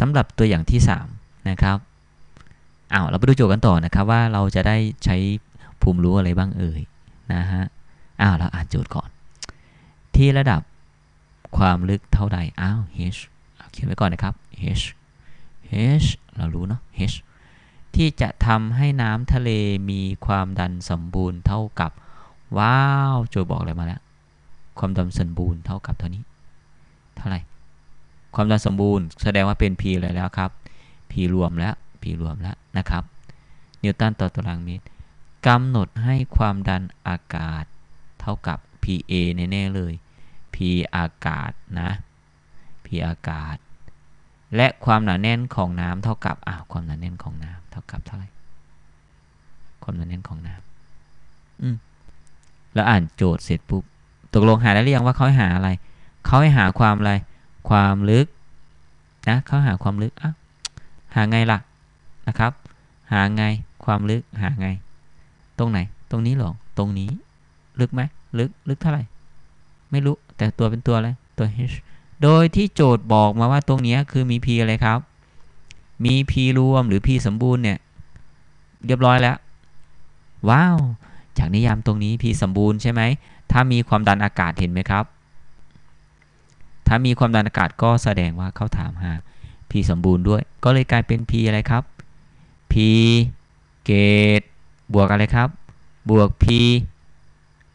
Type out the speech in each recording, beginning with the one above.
สำหรับตัวอย่างที่ 3 นะครับอ้าวเราไปดูโจทย์กันต่อนะครับว่าเราจะได้ใช้ภูมิรู้อะไรบ้างเอ่ยนะฮะอ้าวเราอ่านโจทย์ก่อน ที่ระดับความลึกเท่าใดอ้าว h เอาเขียนไว้ก่อนนะครับ h h เรารู้เนาะ h ที่จะทำให้น้ำทะเลมีความดันสมบูรณ์เท่ากับว้าวโจทย์บอกอะไรมาแล้ว ความดันสมบูรณ์เท่ากับเท่านี้ เท่าไหร่ ความดันสมบูรณ์แสดงว่าเป็น p อะไรแล้วครับ p รวมแล้ว p รวมแล้วนะครับ นิวตันต่อตารางเมตรกำหนดให้ความดันอากาศเท่ากับ PA แน่ๆเลย P อากาศนะ P อากาศ และความหนาแน่นของน้ำเท่ากับอ้าวความหนาแน่นของน้ำเท่ากับเท่าไหร่ความหนาแน่นของน้ำอืมแล้วอ่านโจทย์เสร็จปุ๊บตกลงหาได้หรือยังว่าเขาให้หาอะไร เขาให้หาความอะไร ความลึกนะเขาหาความลึกอะหาไงล่ะนะครับ หาไงความลึกหาไง ตรงไหน ตรงนี้หรอตรงนี้ ลึกไหมลึกลึกเท่าไหร่ ไม่รู้แต่ตัวเป็นตัวอะไรตัว h โดยที่โจทย์บอกมาว่าตรงนี้คือมี p อะไรครับ มี p รวมหรือ p สมบูรณ์เนี่ยเรียบร้อยแล้ว ว้าว จากนิยามตรงนี้ p สมบูรณ์ใช่ไหมถ้ามีความดันอากาศเห็นไหมครับ ถ้ามีความดันอากาศก็แสดงว่าเขาถามหา p สมบูรณ์ด้วย ก็เลยกลายเป็น p อะไรครับ p เกตบวกอะไรครับ บวก p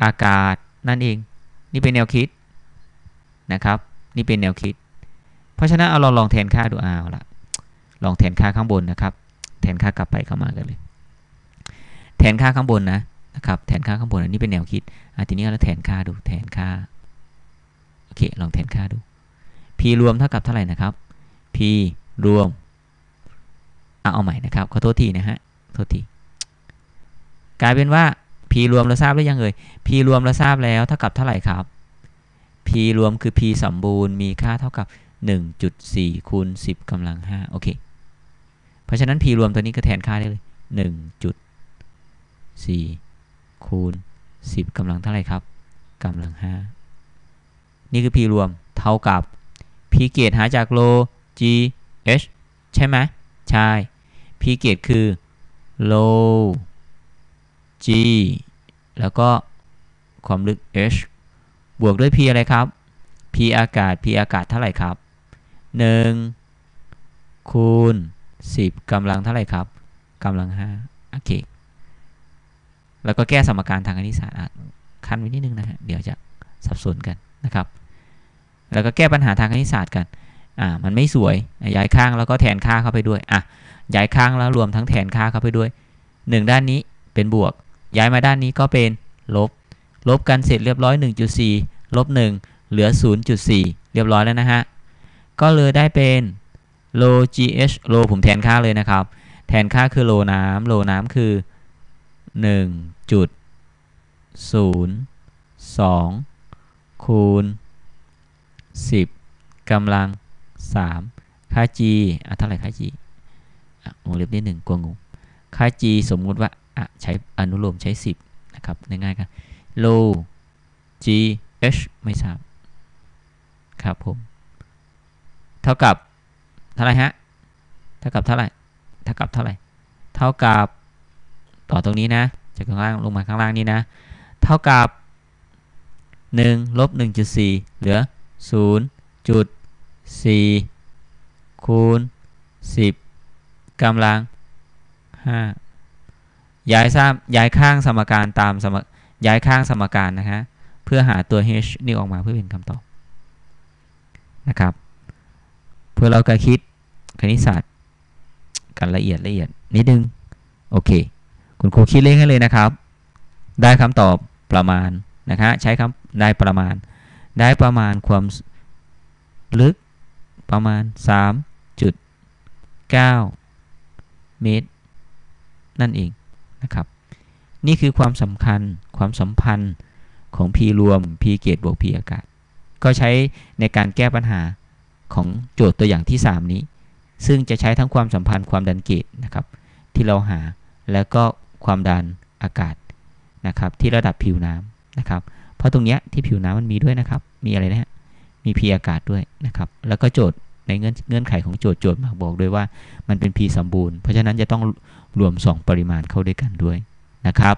อากาศนั่นเอง นี่เป็นแนวคิดนะครับ นี่เป็นแนวคิด เพราะฉะนั้นเอาเราลองแทนค่าดูเอาละลองแทนค่าข้างบนนะครับ แทนค่ากลับไปเข้ามากันเลย แทนค่าข้างบนนะนะครับ แทนค่าข้างบนอันนี้เป็นแนวคิดอะทีนี้เราแทนค่าดูแทนค่า เค ลองแทนค่าดู p รวมเท่ากับเท่าไหร่นะครับ p รวมเอาเอาใหม่นะครับ ขอโทษทีนะฮะ โทษที กลายเป็นว่า p รวมเราทราบหรือยังเอ่ย p รวมเราทราบแล้วเท่ากับเท่าไหร่ครับ p รวมคือ p สมบูรณ์มีค่าเท่ากับ 1.4คูณ10กำลัง5โอเค เพราะฉะนั้น p รวมตัวนี้ก็แทนค่าได้เลย 1.4คูณ10กำลังเท่าไหร่ครับกำลัง5 นี่คือ p รวมเท่ากับ p เกตหาจากโล g h ใช่ไหมใช่ p เกตคือ low g แล้วก็ความลึก h บวกด้วย p อะไรครับ p อากาศ p อากาศเท่าไหร่ครับ 1 คูณ 10กำลังเท่าไหร่ครับกำลัง5โอเค แล้วก็แก้สมการทางคณิตศาสตร์ขั้นไว้นิดนึงนะฮะ เดี๋ยวจะสับสนกัน นะครับ แล้วก็แก้ปัญหาทางคณิตศาสตร์กัน อ่า มันไม่สวย ย้ายข้างแล้วก็แทนค่าเข้าไปด้วย อะ ย้ายข้างแล้วรวมทั้งแทนค่าเข้าไปด้วย 1 ด้านนี้เป็นบวก ย้ายมาด้านนี้ก็เป็นลบ ลบกันเสร็จเรียบร้อย 1.4 ลบ 1 เหลือ 0.4 เรียบร้อยแล้วนะฮะ ก็เลยได้เป็นโล gh โลผมแทนค่าเลยนะครับ แทนค่าคือโลน้ำโลน้ำคือ 1.02 คูณ 10กำลัง 3 ค่า g อะเท่าไหร่ค่า g อะวงเล็บนิดหนึ่งกลัวงงค่า g สมมุติว่าอะใช้อนุโลมใช้ 10 นะครับง่ายๆกัน low g h ไม่ทราบครับผมเท่ากับเท่าไหร่ฮะเท่ากับเท่าไหร่เท่ากับเท่าไหร่เท่ากับต่อตรงนี้นะจากข้างล่างลงมาข้างล่างนี้นะ เท่ากับ 1ลบ1.4 เหลือ 0.4 คูณ 10กำลัง 5 ย้ายซ้ำย้ายข้างสมการตามสมย้ายข้างสมการนะฮะ เพื่อหาตัว h นี่ออกมาเพื่อเป็นคำตอบนะครับ เพื่อเราการคิดคณิตศาสตร์กันละเอียดละเอียดนิดนึง โอเค คุณครูคิดเลขให้เลยนะครับ ได้คำตอบประมาณนะครับใช้คำ ได้ประมาณ ได้ประมาณความลึกประมาณ 3.9 เมตร นั่นเองนะครับ นี่คือความสำคัญความสัมพันธ์ของ p รวม p เกตบวก p อากาศ ก็ใช้ในการแก้ปัญหาของโจทย์ตัวอย่างที่ 3 นี้ ซึ่งจะใช้ทั้งความสัมพันธ์ความดันเกตนะครับ ที่เราหาแล้วก็ความดันอากาศนะครับ ที่ระดับผิวน้ำนะครับ เพราะตรงนี้ที่ผิวน้ำมันมีด้วยนะครับ มีอะไรนะฮะมีพีอากาศด้วยนะครับ แล้วก็โจทย์ในเงื่อนเงื่อนไขของโจทย์โจทย์มาบอกด้วยว่ามันเป็นพีสมบูรณ์ เพราะฉะนั้นจะต้องรวม 2 ปริมาณเข้าด้วยกันด้วยนะครับ